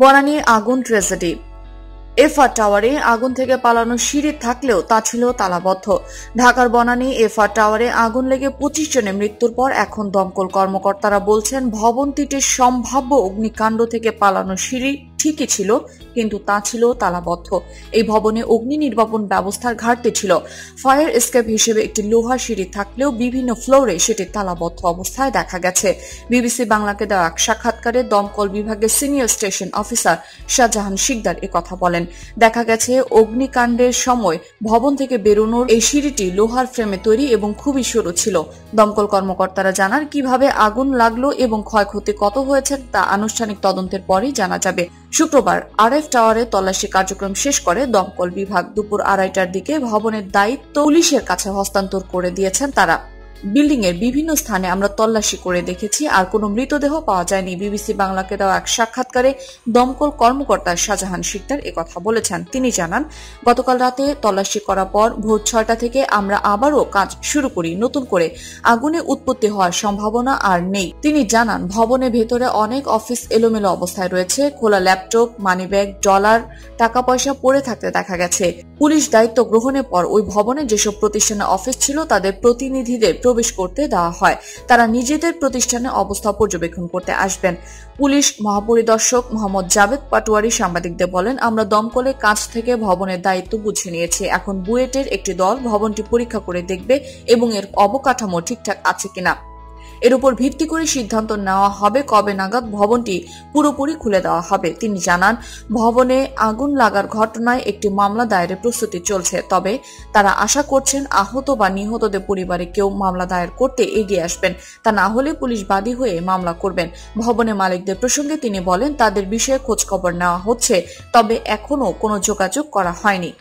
বনানীর আগুন tragedy. FR টাওয়ারে আগুন থেকে পালানো সিঁড়ি থাকলেও তা ছিল তালাবদ্ধ। ঢাকার বনানী এফআর টাওয়ারে আগুন লেগে পঁচিশ জনের মৃত্যুর পর এখন দমকল কর্মকর্তারা বলছেন, ভবনটিতে সম্ভাব্য অগ্নিকাণ্ড থেকে পালানো সিঁড়ি ঠিকই ছিল, কিন্তু তা ছিল তালাবদ্ধ। এই ভবনে অগ্নি নির্বাপন ব্যবস্থার ঘাটতি ছিল। ফায়ার এসকেপ হিসেবে একটি লোহার সিঁড়ি থাকলেও বিভিন্ন ফ্লোরে সেটি তালাবদ্ধ অবস্থায় দেখা গেছে। বিবিসি বাংলাকে দেওয়া এক সাক্ষাৎকারে দমকল বিভাগের senior station officer Shahjahan Sikdar কথা বলেন। দেখা গেছে, অগ্নিকাণ্ডের সময় ভবন থেকে বেরোনোর এই সিঁড়িটি লোহার ফ্রেমে তৈরি এবং খুবই সরু ছিল। দমকল কর্মকর্তারা জানান, কীভাবে আগুন লাগল এবং ক্ষয়ক্ষতি কত হয়েছে তা আনুষ্ঠানিক তদন্তের পরেই জানা যাবে। শুক্রবার আরএফ টাওয়ারে তল্লাশি কার্যক্রম শেষ করে দমকল বিভাগ দুপুর আড়াইটার দিকে ভবনের দায়িত্ব পুলিশের কাছে হস্তান্তর করে দিয়েছেন তারা। বিল্ডিং এর বিভিন্ন স্থানে আমরা তল্লাশি করে দেখেছি, আর কোনো মৃতদেহ পাওয়া যায়নি। বিবিসি বাংলাকে দেওয়া এক সাক্ষাৎকারে দমকল কর্মকর্তা শাহজাহান শিকদার কথা বলেছেন। তিনি জানান, গতকাল রাতে তল্লাশি করার পর ভোর ছয়টা থেকে আমরা আবারও কাজ শুরু করি। নতুন করে আগুনে উৎপত্তি হওয়ার সম্ভাবনা আর নেই। তিনি জানান ভবনের ভেতরে অনেক অফিস এলোমেলো অবস্থায় রয়েছে। খোলা ল্যাপটপ, মানিব্যাগ, ডলার টাকা পয়সা পড়ে থাকতে দেখা গেছে। পুলিশ দায়িত্ব গ্রহণের পর ওই ভবনে যেসব প্রতিষ্ঠানের অফিস ছিল, তাদের প্রতিনিধিদের প্রবেশ করতে দেওয়া হয়। তারা নিজেদের প্রতিষ্ঠানে অবস্থা পর্যবেক্ষণ করতে আসবেন। পুলিশ মহাপরিদর্শক মোহাম্মদ জাভেদ পাটোয়ারি সাংবাদিকদের বলেন, আমরা দমকলে কাজ থেকে ভবনের দায়িত্ব বুঝে নিয়েছি। এখন বুয়েটের একটি দল ভবনটি পরীক্ষা করে দেখবে এবং এর অবকাঠামো ঠিকঠাক আছে কিনা। এর উপর ভিত্তি করে সিদ্ধান্ত নেওয়া হবে কবে নাগাদ ভবনটি পুরোপুরি খুলে দেওয়া হবে। তিনি জানান, ভবনে আগুন লাগার ঘটনায় একটি মামলা দায়েরের প্রস্তুতি চলছে, তবে তারা আশা করছেন আহত বা নিহতদের পরিবারে কেউ মামলা দায়ের করতে এগিয়ে আসবেন। তা না হলে পুলিশ বাদী হয়ে মামলা করবেন। ভবনের মালিকদের প্রসঙ্গে তিনি বলেন, তাদের বিষয়ে খোঁজখবর নেওয়া হচ্ছে, তবে এখনও কোনো যোগাযোগ করা হয়নি।